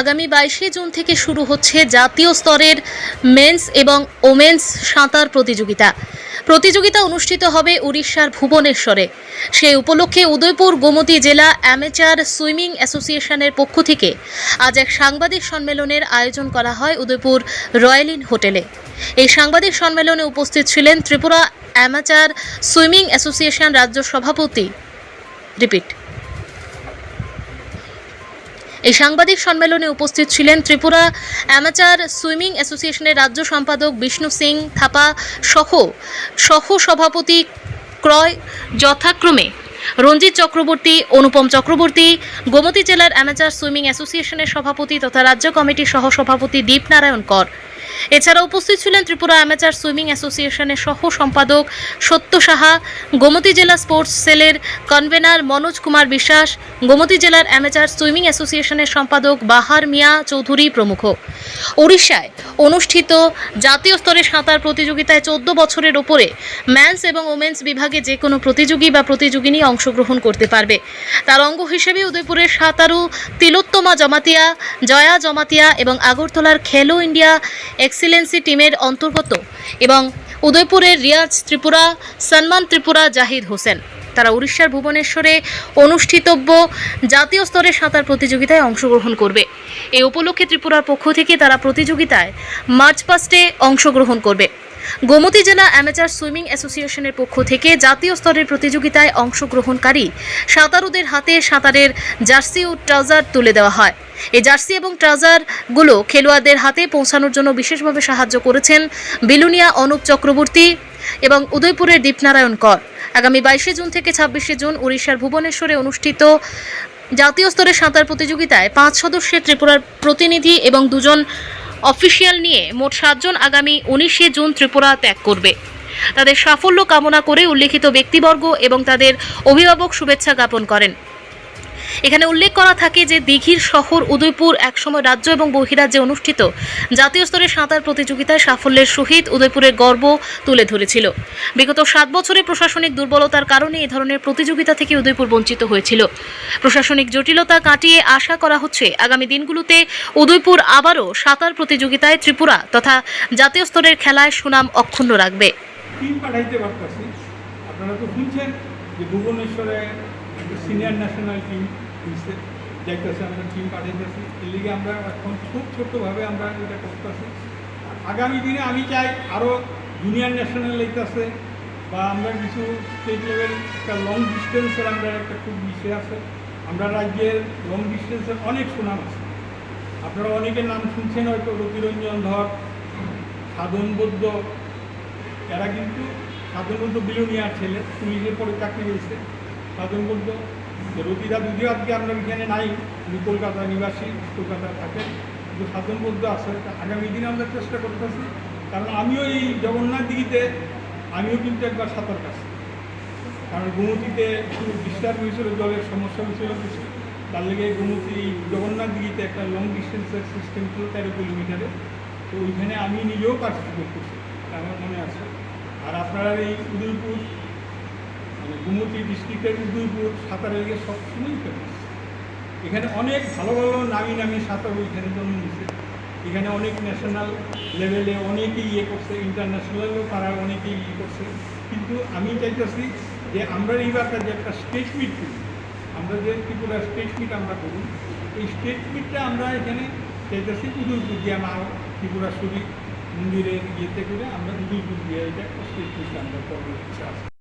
আগামী বাইশে জুন থেকে শুরু হচ্ছে জাতীয় স্তরের মেন্স এবং ওমেন্স সাঁতার প্রতিযোগিতা। প্রতিযোগিতা অনুষ্ঠিত হবে উড়িষ্যার ভুবনেশ্বরে। সেই উপলক্ষে উদয়পুর, গোমতী জেলা অ্যামেচার সুইমিং অ্যাসোসিয়েশনের পক্ষ থেকে আজ এক সাংবাদিক সম্মেলনের আয়োজন করা হয় উদয়পুর রয়্যাল ইন হোটেলে। এই সাংবাদিক সম্মেলনে উপস্থিত ছিলেন ত্রিপুরা অ্যামেচার সুইমিং অ্যাসোসিয়েশন রাজ্য সভাপতি রিপিট। এই সাংবাদিক সম্মেলনে উপস্থিত ছিলেন ত্রিপুরা অ্যামাচার সুইমিং অ্যাসোসিয়েশনের রাজ্য সম্পাদক বিষ্ণু সিং থাপা সহ সহ সভাপতি ক্রয় যথাক্রমে রঞ্জিত চক্রবর্তী, অনুপম চক্রবর্তী, গোমতী জেলার অ্যামাচার সুইমিং অ্যাসোসিয়েশনের সভাপতি তথা রাজ্য কমিটির সহ সভাপতি দীপনারায়ণ কর। এছাড়া উপস্থিত ছিলেন ত্রিপুরা অ্যামাচার সুইমিং অ্যাসোসিয়েশনের সহ সম্পাদক সত্য সাহা, গোমতী জেলা স্পোর্টস সেলের কনভেনার মনোজ কুমার বিশ্বাস, গোমতী জেলার অ্যামেচার সুইমিং অ্যাসোসিয়েশনের সম্পাদক বাহার মিয়া চৌধুরী প্রমুখ। উড়িষ্যায় অনুষ্ঠিত জাতীয় স্তরে সাঁতার প্রতিযোগিতায় চোদ্দ বছরের ওপরে ম্যানস এবং ওমেন্স বিভাগে যে কোনো প্রতিযোগী বা প্রতিযোগিনী অংশগ্রহণ করতে পারবে। তার অঙ্গ হিসেবে উদয়পুরের সাঁতারু তিলোত্তমা জমাতিয়া, জয়া জমাতিয়া এবং আগরতলার খেলো ইন্ডিয়া এক্সিলেন্সি টিমের অন্তর্গত এবং উদয়পুরের রিয়াজ ত্রিপুরা, সন্মান ত্রিপুরা জাহিদ হোসেন। তারা উড়িষ্যার ভুবনেশ্বরে অনুষ্ঠিতব্য জাতীয় স্তরের সাঁতার প্রতিযোগিতায় অংশগ্রহণ করবে। এই উপলক্ষে ত্রিপুরার পক্ষ থেকে তারা প্রতিযোগিতায় মার্চ পাস্টে অংশগ্রহণ করবে। গোমতী জেলা অ্যামেচার সুইমিং অ্যাসোসিয়েশনের পক্ষ থেকে জাতীয় স্তরের প্রতিযোগিতায় অংশগ্রহণকারী সাঁতারুদের হাতে সাঁতারের জার্সি ও ট্রাউজার তুলে দেওয়া হয়। এই জার্সি এবং ট্রাউজারগুলো খেলোয়াড়দের হাতে পৌঁছানোর জন্য বিশেষভাবে সাহায্য করেছেন বিলুনিয়া অনুপ চক্রবর্তী এবং উদয়পুরের দীপনারায়ণ কর। আগামী বাইশে জুন থেকে ছাব্বিশে জুন উড়িষ্যার ভুবনেশ্বরে অনুষ্ঠিত জাতীয় স্তরের সাঁতার প্রতিযোগিতায় পাঁচ সদস্যের ত্রিপুরার প্রতিনিধি এবং দুজন অফিসিয়াল নিয়ে মোট সাতজন আগামী উনিশে জুন ত্রিপুরা ত্যাগ করবে। তাদের সাফল্য কামনা করে উল্লেখিত ব্যক্তিবর্গ এবং তাদের অভিভাবক শুভেচ্ছা জ্ঞাপন করেন। এখানে উল্লেখ করা থাকে যে দিঘির শহর উদয়পুর একসময় রাজ্য এবং বহিরাজ্যে অনুষ্ঠিত। জাতীয় স্তরের সাঁতার প্রতিযোগিতায় সাফল্যের সহিত উদয়পুরের গর্ব তুলে ধরেছিল। বিগত সাত বছরে প্রশাসনিক দুর্বলতার কারণে এ ধরনের প্রতিযোগিতা থেকে উদয়পুর বঞ্চিত হয়েছিল। প্রশাসনিক জটিলতা কাটিয়ে আশা করা হচ্ছে আগামী দিনগুলোতে উদয়পুর আবারও সাঁতার প্রতিযোগিতায় ত্রিপুরা তথা জাতীয় স্তরের খেলায় সুনাম অক্ষুণ্ণ রাখবে। আপনারা তো শুনছেন যে ভুবনেশ্বরে সিনিয়র ন্যাশনাল টিম হয়েছে দেখতেছে আমরা টিম পাঠাইতেছি। এর লিগে আমরা এখন খুব ছোট্টভাবে আমরা এটা করতেছি। আগামী দিনে আমি চাই আরও জুনিয়র ন্যাশনাল লেগতেছে বা আমরা কিছু স্টেট লেভেল একটা লং ডিস্টেন্সের আমরা একটা খুব বিষয় আছে। আমরা রাজ্যের লং ডিস্টেন্সের অনেক সুনাম আছে। আপনারা অনেকের নাম শুনছেন হয়তো, রতিরঞ্জন ধর, সাধন বৌদ্ধ। এরা কিন্তু সাধারণত বিলোনিয়ার ছেলে। পুলিশের পরে চাকরি হয়েছে সাধারণত রতিরা যদিও আজকে আমরা এখানে নাই, উনি কলকাতা নিবাসী, কলকাতায় থাকেন। কিন্তু সাধারণত আছে তা আগামী দিনে আমরা চেষ্টা করতেছি। কারণ আমিও এই জগন্নাথ দিঘিতে, আমিও কিন্তু একবার সাঁতার কাছি কারণ গোমতিতে একটু ডিস্টার্ব হয়েছিল, জলের সমস্যা হয়েছিল কিছু। তার লেগে গোমতি, জগন্নাথ দিঘিতে একটা লং ডিস্টেন্সের সিস্টেম ছিল তেরো কিলোমিটারে। তো ওইখানে আমি নিজেও পার্টিসিপেট করছি আমার মনে আছে। আর আপনারা এই উদয়পুর মানে গুমতি ডিস্ট্রিক্টের উদয়পুর সাঁতারের লেগে সবসময় ফেমাস এখানে অনেক ভালো ভালো নামি নামি সাঁতার এখানে জন্ম নিচ্ছে এখানে অনেক ন্যাশনাল লেভেলে অনেকেই ইয়ে করছে ইন্টারন্যাশনালেও তারা অনেকেই ইয়ে করছে। কিন্তু আমি চাইতেছি যে আমরা এইবারটা যে একটা স্টেট মিট করি, আমরা যে ত্রিপুরা স্টেট মিট আমরা করি, এই স্টেট মিটটা আমরা এখানে চাইতেছি উদয়পুর দিয়ে আমার ত্রিপুরা শরীর মন্দিরের ইয়েতে করে আমরা উদয়পুর দিয়ে এটা একটা স্টেট মিট আমরা করব। ইচ্ছা আছে